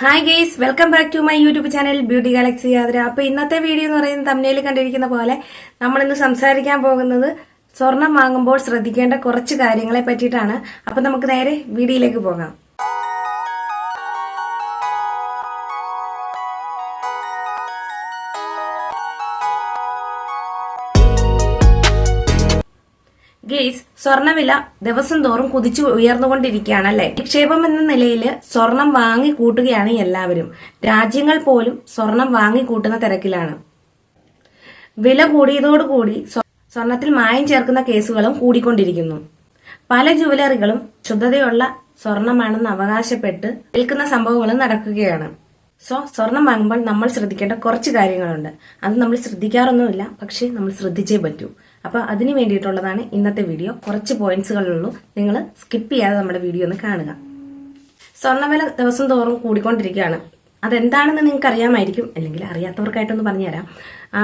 Hi guys welcome back to my YouTube channel beauty galaxy യാത്ര അപ്പൊ ഇന്നത്തെ video എന്ന് പറയുന്നത് തമ്മിൽ കണ്ടിരിക്കുന്ന പോലെ നമ്മൾ ഇന്ന് സംസാരിക്കാൻ പോകുന്നത് സ്വർണം വാങ്ങുമ്പോൾ ശ്രദ്ധിക്കേണ്ട കുറച്ച് കാര്യങ്ങളെ പറ്റിയിട്ടാണ്. അപ്പൊ നമുക്ക് നേരെ വീഡിയോയിലേക്ക് പോകാം. ഗെയ്സ് സ്വർണവില ദിവസം തോറും കുതിച്ചു ഉയർന്നുകൊണ്ടിരിക്കുകയാണ് അല്ലെ നിക്ഷേപം എന്ന നിലയിൽ സ്വർണം വാങ്ങി കൂട്ടുകയാണ് എല്ലാവരും. രാജ്യങ്ങൾ പോലും സ്വർണം വാങ്ങി കൂട്ടുന്ന തിരക്കിലാണ്. വില കൂടിയതോടുകൂടി സ്വ- സ്വർണത്തിൽ മായം ചേർക്കുന്ന കേസുകളും കൂടിക്കൊണ്ടിരിക്കുന്നു. പല ജുവലറികളും ശുദ്ധതയുള്ള സ്വർണമാണെന്ന് അവകാശപ്പെട്ട് വിൽക്കുന്ന സംഭവങ്ങളും നടക്കുകയാണ്. സോ സ്വർണം വാങ്ങുമ്പോൾ നമ്മൾ ശ്രദ്ധിക്കേണ്ട കുറച്ച് കാര്യങ്ങളുണ്ട്. അത് നമ്മൾ ശ്രദ്ധിക്കാറൊന്നുമില്ല പക്ഷേ നമ്മൾ ശ്രദ്ധിച്ചേ പറ്റൂ. അപ്പൊ അതിനു വേണ്ടിയിട്ടുള്ളതാണ് ഇന്നത്തെ വീഡിയോ. കുറച്ച് പോയിന്റ്സുകളുള്ളൂ നിങ്ങൾ സ്കിപ്പ് ചെയ്യാതെ നമ്മുടെ വീഡിയോ ഒന്ന് കാണുക. സ്വർണവില ദിവസം തോറും കൂടിക്കൊണ്ടിരിക്കുകയാണ്. അതെന്താണെന്ന് നിങ്ങൾക്ക് അറിയാമായിരിക്കും അല്ലെങ്കിൽ അറിയാത്തവർക്കായിട്ടൊന്ന് പറഞ്ഞുതരാം.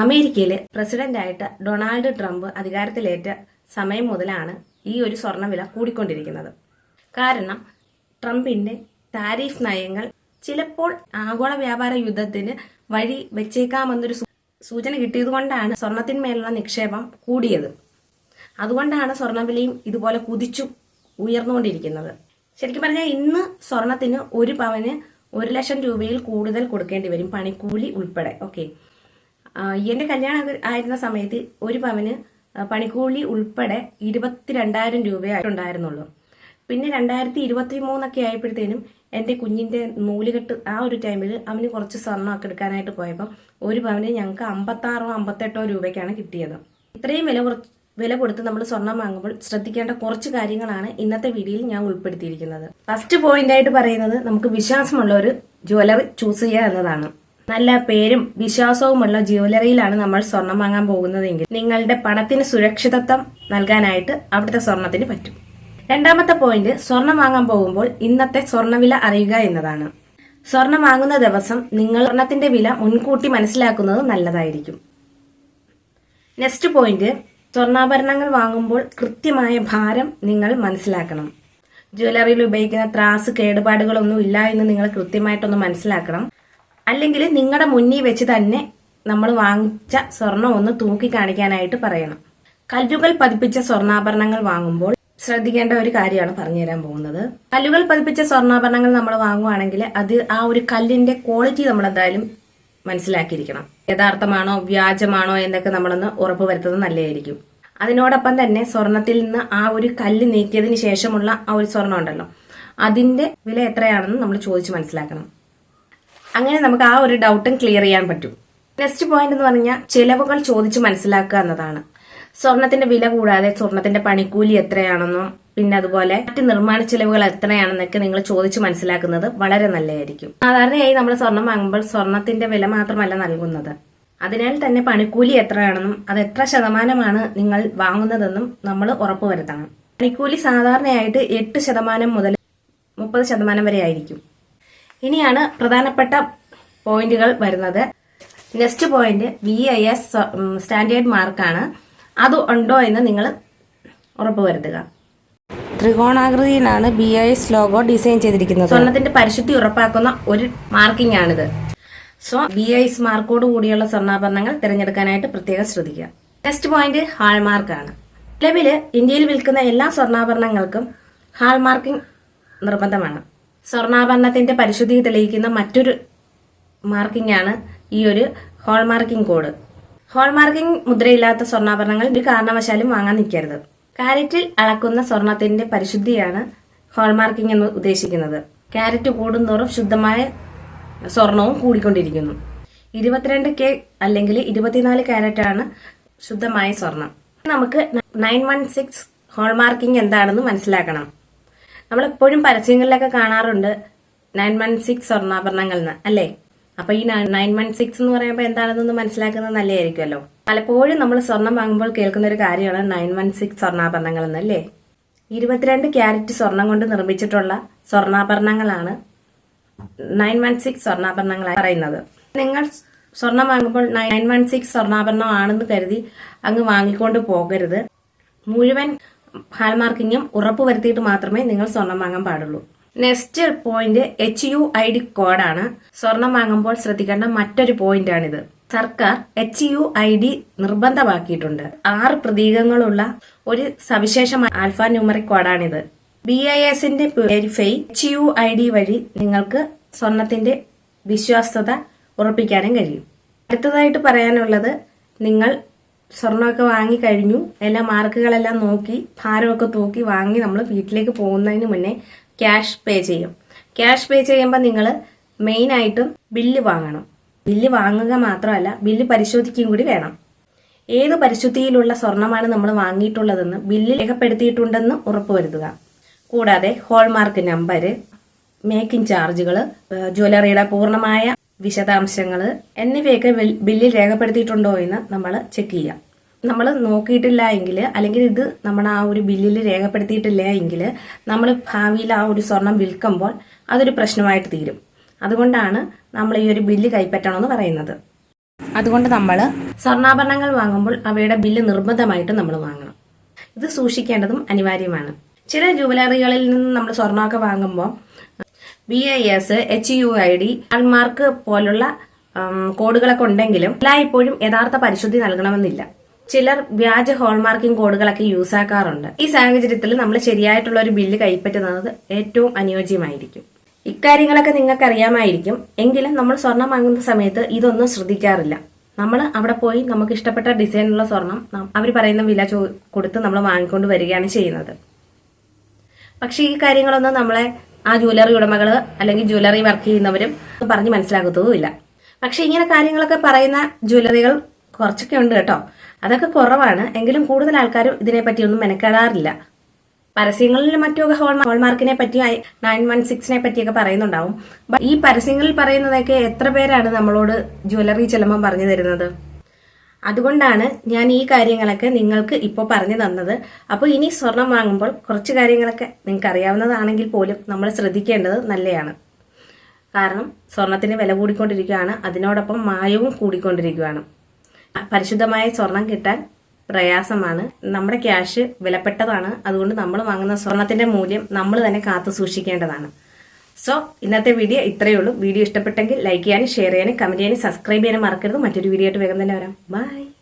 അമേരിക്കയിലെ പ്രസിഡന്റായിട്ട് ഡൊണാൾഡ് ട്രംപ് അധികാരത്തിലേറ്റ സമയം മുതലാണ് ഈ ഒരു സ്വർണവില കൂടിക്കൊണ്ടിരിക്കുന്നത്. കാരണം ട്രംപിന്റെ താരിഫ് നയങ്ങൾ ചിലപ്പോൾ ആഗോള വ്യാപാര യുദ്ധത്തിന് വഴി വെച്ചേക്കാമെന്നൊരു സൂചന കിട്ടിയതുകൊണ്ടാണ് സ്വർണത്തിന്മേലുള്ള നിക്ഷേപം കൂടിയത്. അതുകൊണ്ടാണ് സ്വർണവിലയും ഇതുപോലെ കുതിച്ചു ഉയർന്നുകൊണ്ടിരിക്കുന്നത്. ശരിക്കും പറഞ്ഞാൽ ഇന്ന് സ്വർണത്തിന് ഒരു പവന് ഒരു ലക്ഷം രൂപയിൽ കൂടുതൽ കൊടുക്കേണ്ടി വരും പണിക്കൂലി ഉൾപ്പെടെ. ഓക്കെ. എന്റെ കല്യാണം ആയിരുന്ന സമയത്ത് ഒരു പവന് പണിക്കൂലി ഉൾപ്പെടെ ഇരുപത്തിരണ്ടായിരം രൂപയായിട്ടുണ്ടായിരുന്നുള്ളൂ. പിന്നെ രണ്ടായിരത്തി ഇരുപത്തി മൂന്നൊക്കെ ആയപ്പോഴത്തേനും എന്റെ കുഞ്ഞിന്റെ നൂലുകെട്ട് ആ ഒരു ടൈമിൽ അവന് കുറച്ച് സ്വർണമൊക്കെ എടുക്കാനായിട്ട് പോയപ്പോൾ ഒരു പവന് ഞങ്ങൾക്ക് അമ്പത്താറോ അമ്പത്തെട്ടോ രൂപയ്ക്കാണ് കിട്ടിയത്. ഇത്രയും വില കുറച്ച് വില കൊടുത്ത് നമ്മൾ സ്വർണം വാങ്ങുമ്പോൾ ശ്രദ്ധിക്കേണ്ട കുറച്ച് കാര്യങ്ങളാണ് ഇന്നത്തെ വീഡിയോയിൽ ഞാൻ ഉൾപ്പെടുത്തിയിരിക്കുന്നത്. ഫസ്റ്റ് പോയിന്റ് ആയിട്ട് പറയുന്നത് നമുക്ക് വിശ്വാസമുള്ള ഒരു ജ്വല്ലറി ചൂസ് ചെയ്യുക എന്നതാണ്. നല്ല പേരും വിശ്വാസവുമുള്ള ജ്വല്ലറിയിലാണ് നമ്മൾ സ്വർണം വാങ്ങാൻ പോകുന്നതെങ്കിൽ നിങ്ങളുടെ പണത്തിന് സുരക്ഷിതത്വം നൽകാനായിട്ട് അവിടുത്തെ സ്വർണത്തിന് പറ്റും. രണ്ടാമത്തെ പോയിന്റ് സ്വർണം വാങ്ങാൻ പോകുമ്പോൾ ഇന്നത്തെ സ്വർണവില അറിയുക എന്നതാണ്. സ്വർണം വാങ്ങുന്ന ദിവസം നിങ്ങൾ സ്വർണത്തിന്റെ വില മുൻകൂട്ടി മനസ്സിലാക്കുന്നത് നല്ലതായിരിക്കും. നെക്സ്റ്റ് പോയിന്റ് സ്വർണാഭരണങ്ങൾ വാങ്ങുമ്പോൾ കൃത്യമായ ഭാരം നിങ്ങൾ മനസ്സിലാക്കണം. ജ്വല്ലറിയിൽ ഉപയോഗിക്കുന്ന ത്രാസ് കേടുപാടുകളൊന്നും ഇല്ല എന്ന് നിങ്ങൾ കൃത്യമായിട്ടൊന്ന് മനസ്സിലാക്കണം. അല്ലെങ്കിൽ നിങ്ങളുടെ മുന്നിൽ വെച്ച് തന്നെ നമ്മൾ വാങ്ങിച്ച സ്വർണം ഒന്ന് തൂക്കി കാണിക്കാനായിട്ട് പറയണം. കല്ലുകൾ പതിപ്പിച്ച സ്വർണാഭരണങ്ങൾ വാങ്ങുമ്പോൾ ശ്രദ്ധിക്കേണ്ട ഒരു കാര്യമാണ് പറഞ്ഞുതരാൻ പോകുന്നത്. കല്ലുകൾ പതിപ്പിച്ച സ്വർണാഭരണങ്ങൾ നമ്മൾ വാങ്ങുവാണെങ്കിൽ അത് ആ ഒരു കല്ലിന്റെ ക്വാളിറ്റി നമ്മൾ എന്തായാലും മനസ്സിലാക്കിയിരിക്കണം. യഥാർത്ഥമാണോ വ്യാജമാണോ എന്നൊക്കെ നമ്മളൊന്ന് ഉറപ്പ് വരുത്തുന്നത് നല്ലതായിരിക്കും. അതിനോടൊപ്പം തന്നെ സ്വർണത്തിൽ നിന്ന് ആ ഒരു കല്ല് നീക്കിയതിന് ശേഷമുള്ള ആ ഒരു സ്വർണം ഉണ്ടല്ലോ. അതിന്റെ വില എത്രയാണെന്ന് നമ്മൾ ചോദിച്ച് മനസ്സിലാക്കണം. അങ്ങനെ നമുക്ക് ആ ഒരു ഡൗട്ടും ക്ലിയർ ചെയ്യാൻ പറ്റും. നെക്സ്റ്റ് പോയിന്റ് എന്ന് പറഞ്ഞാൽ ചിലവുകൾ ചോദിച്ച് മനസ്സിലാക്കുക എന്നതാണ്. സ്വർണത്തിന്റെ വില കൂടാതെ സ്വർണത്തിന്റെ പണിക്കൂലി എത്രയാണെന്നും പിന്നെ അതുപോലെ മറ്റ് നിർമ്മാണ ചെലവുകൾ എത്രയാണെന്നൊക്കെ നിങ്ങൾ ചോദിച്ച് മനസ്സിലാക്കുന്നത് വളരെ നല്ലതായിരിക്കും. സാധാരണയായി നമ്മൾ സ്വർണം വാങ്ങുമ്പോൾ സ്വർണത്തിന്റെ വില മാത്രമല്ല നൽകുന്നത്. അതിനാൽ തന്നെ പണിക്കൂലി എത്രയാണെന്നും അത് എത്ര ശതമാനമാണ് നിങ്ങൾ വാങ്ങുന്നതെന്നും നമ്മൾ ഉറപ്പുവരുത്തണം പണിക്കൂലി സാധാരണയായിട്ട് എട്ട് ശതമാനം മുതൽ മുപ്പത് ശതമാനം വരെ ആയിരിക്കും. ഇനിയാണ് പ്രധാനപ്പെട്ട പോയിന്റുകൾ വരുന്നത്. Next point V I S standard മാർക്കാണ്. അത് ഉണ്ടോ എന്ന് നിങ്ങൾ ഉറപ്പുവരുത്തുക. ത്രികോണാകൃതിയിലാണ് B I S logo design ചെയ്തിരിക്കുന്നത്. സ്വർണത്തിന്റെ പരിശുദ്ധി ഉറപ്പാക്കുന്ന ഒരു മാർക്കിംഗ് ആണിത്. സോ ബി ഐ എസ് മാർക്കോട് കൂടിയുള്ള സ്വർണാഭരണങ്ങൾ തിരഞ്ഞെടുക്കാനായിട്ട് പ്രത്യേകം ശ്രദ്ധിക്കുക. നെക്സ്റ്റ് പോയിന്റ് ഹാൾമാർക്കാണ് നിലവിൽ ഇന്ത്യയിൽ വിൽക്കുന്ന എല്ലാ സ്വർണാഭരണങ്ങൾക്കും ഹാൾമാർക്കിംഗ് നിർബന്ധമാണ്. സ്വർണാഭരണത്തിന്റെ പരിശുദ്ധി തെളിയിക്കുന്ന മറ്റൊരു മാർക്കിംഗ് ആണ് ഈ ഒരു ഹോൾമാർക്കിംഗ് കോഡ് ഹോൾമാർക്കിംഗ് മുദ്രയില്ലാത്ത സ്വർണാഭരണങ്ങൾ ഒരു കാരണവശാലും വാങ്ങാൻ നിൽക്കരുത്. കാരറ്റിൽ അളക്കുന്ന സ്വർണത്തിന്റെ പരിശുദ്ധിയാണ് ഹോൾമാർക്കിംഗ് എന്ന് ഉദ്ദേശിക്കുന്നത്. കാരറ്റ് കൂടുന്തോറും ശുദ്ധമായ സ്വർണവും കൂടിക്കൊണ്ടിരിക്കുന്നു. ഇരുപത്തിരണ്ട് കെ അല്ലെങ്കിൽ ഇരുപത്തിനാല് കാരറ്റ് ആണ് ശുദ്ധമായ സ്വർണം. നമുക്ക് നയൻ വൺ സിക്സ് ഹോൾമാർക്കിംഗ് എന്താണെന്ന് മനസ്സിലാക്കണം. നമ്മൾ എപ്പോഴും പരസ്യങ്ങളിലൊക്കെ കാണാറുണ്ട് നയൻ വൺ സിക്സ് സ്വർണാഭരണങ്ങൾ എന്ന് അല്ലേ? അപ്പൊ ഈ നയൻ വൺ സിക്സ് എന്ന് പറയുമ്പോൾ എന്താണെന്നൊന്ന് മനസ്സിലാക്കുന്നത് നല്ലതായിരിക്കുമല്ലോ. പലപ്പോഴും നമ്മൾ സ്വർണം വാങ്ങുമ്പോൾ കേൾക്കുന്ന ഒരു കാര്യമാണ് നയൻ വൺ സിക്സ് സ്വർണാഭരണങ്ങൾ എന്നല്ലേ? ഇരുപത്തിരണ്ട് ക്യാരറ്റ് സ്വർണം കൊണ്ട് നിർമ്മിച്ചിട്ടുള്ള സ്വർണാഭരണങ്ങളാണ് നയൻ വൺ സിക്സ് സ്വർണാഭരണങ്ങളായി പറയുന്നത്. നിങ്ങൾ സ്വർണം വാങ്ങുമ്പോൾ നയൻ വൺ സിക്സ് സ്വർണാഭരണം ആണെന്ന് കരുതി അങ്ങ് വാങ്ങിക്കൊണ്ട് പോകരുത്. മുഴുവൻ ഹാൾമാർക്കിങ്ങും ഉറപ്പുവരുത്തിയിട്ട് മാത്രമേ നിങ്ങൾ സ്വർണം വാങ്ങാൻ പാടുള്ളൂ. Next point H U I D കോഡാണ്. സ്വർണം വാങ്ങുമ്പോൾ ശ്രദ്ധിക്കേണ്ട മറ്റൊരു പോയിന്റാണിത്. സർക്കാർ എച്ച് യു ഐ ഡി നിർബന്ധമാക്കിയിട്ടുണ്ട്. ആറ് പ്രതീകങ്ങളുള്ള ഒരു സവിശേഷമായ ആൽഫ ന്യൂമറിക് കോഡാണിത്. ബി ഐ എസിന്റെ verify H U I D വഴി നിങ്ങൾക്ക് സ്വർണത്തിന്റെ വിശ്വാസ്യത ഉറപ്പിക്കാനും കഴിയും. അടുത്തതായിട്ട് പറയാനുള്ളത് നിങ്ങൾ സ്വർണമൊക്കെ വാങ്ങി കഴിഞ്ഞു. എല്ലാ മാർക്കുകളെല്ലാം നോക്കി ഭാരമൊക്കെ തൂക്കി വാങ്ങി നമ്മൾ വീട്ടിലേക്ക് പോകുന്നതിന് മുന്നേ ക്യാഷ് പേ ചെയ്യും. ക്യാഷ് പേ ചെയ്യുമ്പോൾ നിങ്ങൾ മെയിൻ ആയിട്ടും ബില്ല് വാങ്ങണം. ബില്ല് വാങ്ങുക മാത്രമല്ല ബില്ല് പരിശോധിക്കുകയും കൂടി വേണം. ഏത് പരിശുദ്ധിയിലുള്ള സ്വർണമാണ് നമ്മൾ വാങ്ങിയിട്ടുള്ളതെന്ന് ബില്ലിൽ രേഖപ്പെടുത്തിയിട്ടുണ്ടെന്ന് ഉറപ്പുവരുത്തുക കൂടാതെ ഹോൾമാർക്ക് നമ്പർ മേക്കിംഗ് ചാർജുകൾ ജ്വല്ലറിയുടെ പൂർണമായ വിശദാംശങ്ങൾ എന്നിവയൊക്കെ ബില്ലിൽ രേഖപ്പെടുത്തിയിട്ടുണ്ടോ എന്ന് നമ്മൾ ചെക്ക് ചെയ്യാം നമ്മൾ നോക്കിയിട്ടില്ല എങ്കിൽ അല്ലെങ്കിൽ ഇത് നമ്മൾ ആ ഒരു ബില്ലിൽ രേഖപ്പെടുത്തിയിട്ടില്ല എങ്കിൽ നമ്മൾ ഭാവിയിൽ ആ ഒരു സ്വർണം വിൽക്കുമ്പോൾ അതൊരു പ്രശ്നമായിട്ട് തീരും. അതുകൊണ്ടാണ് നമ്മൾ ഈ ഒരു ബില്ല് കൈപ്പറ്റണമെന്ന് പറയുന്നത്. അതുകൊണ്ട് നമ്മൾ സ്വർണാഭരണങ്ങൾ വാങ്ങുമ്പോൾ അവയുടെ ബില്ല് നിർബന്ധമായിട്ട് നമ്മൾ വാങ്ങണം. ഇത് സൂക്ഷിക്കേണ്ടതും അനിവാര്യമാണ്. ചില ജുവലറികളിൽ നിന്ന് നമ്മൾ സ്വർണമൊക്കെ വാങ്ങുമ്പോൾ B I S H U I D hallmark പോലുള്ള കോഡുകളൊക്കെ ഉണ്ടെങ്കിലും എല്ലായ്പ്പോഴും യഥാർത്ഥ പരിശുദ്ധി നൽകണമെന്നില്ല. ചിലർ വ്യാജ ഹോൾമാർക്കിംഗ് കോഡുകളൊക്കെ യൂസ് ആക്കാറുണ്ട്. ഈ സാഹചര്യത്തിൽ നമ്മൾ ശരിയായിട്ടുള്ള ഒരു ബില്ല് കൈപ്പറ്റുന്നത് ഏറ്റവും അനുയോജ്യമായിരിക്കും. ഇക്കാര്യങ്ങളൊക്കെ നിങ്ങൾക്ക് അറിയാമായിരിക്കും എങ്കിലും നമ്മൾ സ്വർണം വാങ്ങുന്ന സമയത്ത് ഇതൊന്നും ശ്രദ്ധിക്കാറില്ല. നമ്മൾ അവിടെ പോയി നമുക്ക് ഇഷ്ടപ്പെട്ട ഡിസൈനുള്ള സ്വർണം അവർ പറയുന്ന വില കൊടുത്ത് നമ്മൾ വാങ്ങിക്കൊണ്ട് വരികയാണ് ചെയ്യുന്നത്. പക്ഷേ ഈ കാര്യങ്ങളൊന്നും നമ്മളെ ആ ജ്വല്ലറി ഉടമകൾ അല്ലെങ്കിൽ ജ്വല്ലറി വർക്ക് ചെയ്യുന്നവരും പറഞ്ഞ് മനസ്സിലാക്കത്തതുമില്ല പക്ഷെ ഇങ്ങനെ കാര്യങ്ങളൊക്കെ പറയുന്ന ജ്വല്ലറികൾ കുറച്ചൊക്കെ ഉണ്ട് കേട്ടോ. അതൊക്കെ കുറവാണ്. എങ്കിലും കൂടുതൽ ആൾക്കാരും ഇതിനെപ്പറ്റിയൊന്നും മെനക്കെടാറില്ല. പരസ്യങ്ങളിൽ മറ്റൊക്കെ ഹോൾ ഹോൾമാർക്കിനെ പറ്റി നയൻ വൺ സിക്സിനെ പറ്റിയൊക്കെ പറയുന്നുണ്ടാവും. ഈ പരസ്യങ്ങളിൽ പറയുന്നതൊക്കെ എത്ര പേരാണ് നമ്മളോട് ജ്വല്ലറി ചെല്ലുമ്പോൾ പറഞ്ഞു തരുന്നത്? അതുകൊണ്ടാണ് ഞാൻ ഈ കാര്യങ്ങളൊക്കെ നിങ്ങൾക്ക് ഇപ്പോൾ പറഞ്ഞു തന്നത്. അപ്പോൾ ഇനി സ്വർണം വാങ്ങുമ്പോൾ കുറച്ച് കാര്യങ്ങളൊക്കെ നിങ്ങൾക്ക് അറിയാവുന്നതാണെങ്കിൽ പോലും നമ്മൾ ശ്രദ്ധിക്കേണ്ടത് നല്ലതാണ് കാരണം സ്വർണത്തിന് വില കൂടിക്കൊണ്ടിരിക്കുകയാണ്. അതിനോടൊപ്പം മായവും കൂടിക്കൊണ്ടിരിക്കുകയാണ്. പരിശുദ്ധമായ സ്വർണം കിട്ടാൻ പ്രയാസമാണ്. നമ്മുടെ ക്യാഷ് വിലപ്പെട്ടതാണ്. അതുകൊണ്ട് നമ്മൾ വാങ്ങുന്ന സ്വർണത്തിന്റെ മൂല്യം നമ്മൾ തന്നെ കാത്തു സൂക്ഷിക്കേണ്ടതാണ്. സോ ഇന്നത്തെ വീഡിയോ ഇത്രയേ ഉള്ളൂ. വീഡിയോ ഇഷ്ടപ്പെട്ടെങ്കിൽ ലൈക്ക് ചെയ്യാനും ഷെയർ ചെയ്യാനും കമന്റ് ചെയ്യാനും സബ്സ്ക്രൈബ് ചെയ്യാനും മറക്കരുത്. മറ്റൊരു വീഡിയോ ആയിട്ട് വേഗം തന്നെ വരാം. ബൈ